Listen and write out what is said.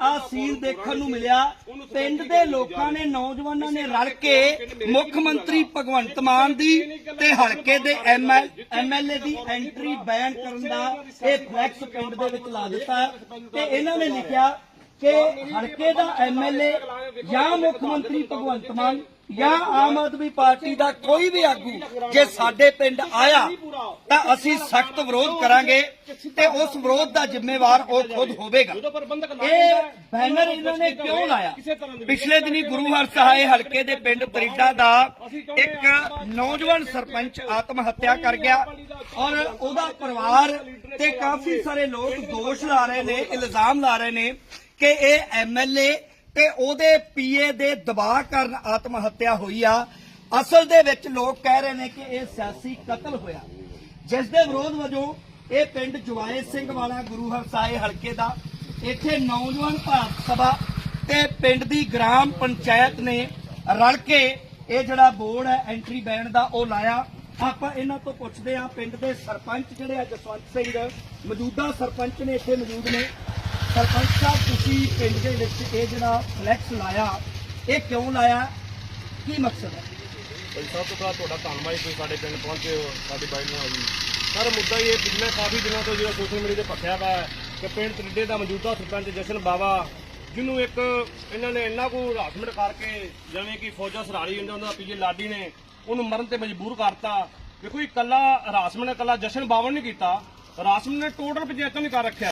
ਆ ਸੀਨ ਦੇਖਣ ਨੂੰ ਮਿਲਿਆ। ਪਿੰਡ ਦੇ ਲੋਕਾਂ ਨੇ, ਨੌਜਵਾਨਾਂ ਨੇ ਰਲ ਕੇ ਮੁੱਖ ਮੰਤਰੀ ਭਗਵੰਤ ਮਾਨ ਦੀ ਤੇ ਹਲਕੇ ਦੇ ਐਮਐਲਏ ਦੀ ਐਂਟਰੀ ਬੈਨ ਕਰਨ ਦਾ ਇਹ ਫਲੈਕਸ ਪਿੰਡ ਦੇ ਵਿੱਚ ਲਾ ਦਿੱਤਾ। ਤੇ ਇਹਨਾਂ ਨੇ ਲਿਖਿਆ ਕਿ ਹਲਕੇ ਦਾ ਐਮਐਲਏ ਜਾਂ ਮੁੱਖ ਮੰਤਰੀ ਭਗਵੰਤ ਮਾਨ ਜਾਂ ਆਮ ਆਦਮੀ ਪਾਰਟੀ ਦਾ ਕੋਈ ਵੀ ਆਗੂ ਜੇ ਸਾਡੇ ਪਿੰਡ ਆਇਆ, ਤਾਂ ਅਸੀਂ ਸਖਤ ਵਿਰੋਧ ਕਰਾਂਗੇ ਤੇ ਉਸ ਵਿਰੋਧ ਦਾ ਜ਼ਿੰਮੇਵਾਰ ਉਹ ਖੁਦ ਹੋਵੇਗਾ। ਇਹ ਬੈਨਰ ਇਹਨਾਂ ਨੇ ਕਿਉਂ ਲਾਇਆ? ਪਿਛਲੇ ਦਿਨੀ ਗੁਰੂ ਹਰ ਹਰਸਹਾਏ ਹਲਕੇ ਦੇ ਪਿੰਡ ਪਰੀਡਾ ਦਾ ਇੱਕ ਨੌਜਵਾਨ ਸਰਪੰਚ ਆਤਮ ਹੱਤਿਆ ਕਰ ਗਿਆ ਔਰ ਉਹਦਾ ਪਰਿਵਾਰ ਤੇ ਕਾਫੀ ਸਾਰੇ ਲੋਕ ਦੋਸ਼ ਲਾ ਰਹੇ ਨੇ, ਇਲਜ਼ਾਮ ਲਾ ਰਹੇ ਨੇ ਕਿ ਇਹ ਐਮਐਲਏ ਤੇ ਉਹਦੇ ਪੀਏ ਦੇ ਦਬਾਅ ਕਾਰਨ ਆਤਮ ਹੱਤਿਆ ਹੋਈ ਆ। ਅਸਲ ਦੇ ਵਿੱਚ ਲੋਕ ਕਹਿ ਰਹੇ ਨੇ ਕਿ ਇਹ ਸਿਆਸੀ ਕਤਲ ਹੋਇਆ। ਜਿਸ ਦੇ ਵਿਰੋਧ ਵਜੋਂ ਇਹ ਪਿੰਡ ਜਵਾਏ ਸਿੰਘ ਵਾਲਾ ਗੁਰੂ ਹਰਸਾਏ ਹਲਕੇ ਦਾ, ਇੱਥੇ ਨੌਜਵਾਨ ਭਾਰਤ ਸਭਾ ਤੇ ਪਿੰਡ ਦੀ ਗ੍ਰਾਮ ਪੰਚਾਇਤ ਨੇ ਰਲ ਕੇ ਇਹ ਜਿਹੜਾ ਬੋਰਡ ਹੈ, ਐਂਟਰੀ ਬੈਨ ਦਾ ਉਹ ਲਾਇਆ। ਆਪਾਂ ਇਹਨਾਂ ਤੋਂ ਪੁੱਛਦੇ ਆ ਪਿੰਡ ਦੇ ਸਰਪੰਚ ਜਿਹੜੇ ਆ, ਜਸਵੰਤ ਸਿੰਘ, ਮੌਜੂਦਾ ਸਰਪੰਚ ਨੇ ਇੱਥੇ ਮੌਜੂਦ ਨੇ। ਸਰਪੰਚ ਸਾਹਿਬ, ਤੁਸੀਂ ਪਿੰਡ ਦੇ ਵਿੱਚ ਇਹ ਜਿਹੜਾ ਫਲੈਕਸ ਲਾਇਆ, ਇਹ ਕਿਉਂ ਲਾਇਆ? ਕੀ ਮਕਸਦ ਹੈ? ਭਾਈ ਸਭ ਤੋਂ ਪਹਿਲਾਂ ਤੁਹਾਡਾ ਧੰਨਵਾਦ ਤੁਸੀਂ ਸਾਡੇ ਪਿੰਡ ਪਹੁੰਚੇ ਹੋ, ਸਾਡੀ ਬਾਈ ਨੂੰ ਆਈ ਸਰ, ਮੁੱਦਾ ਇਹ ਪਿਛਲੇ ਕਾਫੀ ਦਿਨਾਂ ਤੋਂ ਜਿਹੜਾ ਸੋਸ਼ਲ ਮੀਡੀਆ ਤੇ ਪੱਖਿਆ ਵਾ ਕਿ ਪਿੰਡ ਤਰਿੱਡੇ ਦਾ ਮੌਜੂਦਾ ਸਰਪੰਚ ਜਸ਼ਨ ਬਾਵਾ, ਜਿਹਨੂੰ ਇੱਕ ਇਹਨਾਂ ਨੇ ਇੰਨਾ ਕੋ ਹਰਾਸਮੈਂਟ ਕਰਕੇ ਜਿਵੇਂ ਕਿ ਫੌਜਾ ਸਰਾਰੀ ਹੁੰਦਾ, ਉਹਨਾਂ ਦਾ ਪੀਏ ਲਾਡੀ ਨੇ ਉਹਨੂੰ ਮਰਨ ਤੇ ਮਜਬੂਰ ਕਰਤਾ। ਦੇਖੋ ਇਹ ਇਕੱਲਾ ਹਰਾਸਮੈਂਟ, ਇਕੱਲਾ ਜਸ਼ਨ ਬਾਵਾ ਨੇ ਕੀਤਾ। ਹਰਾਸਮੈਂਟ ਨੇ ਟੋਟਲ ਪੰਚਾਇਤਾਂ ਨੇ ਕਰ ਰੱਖਿਆ।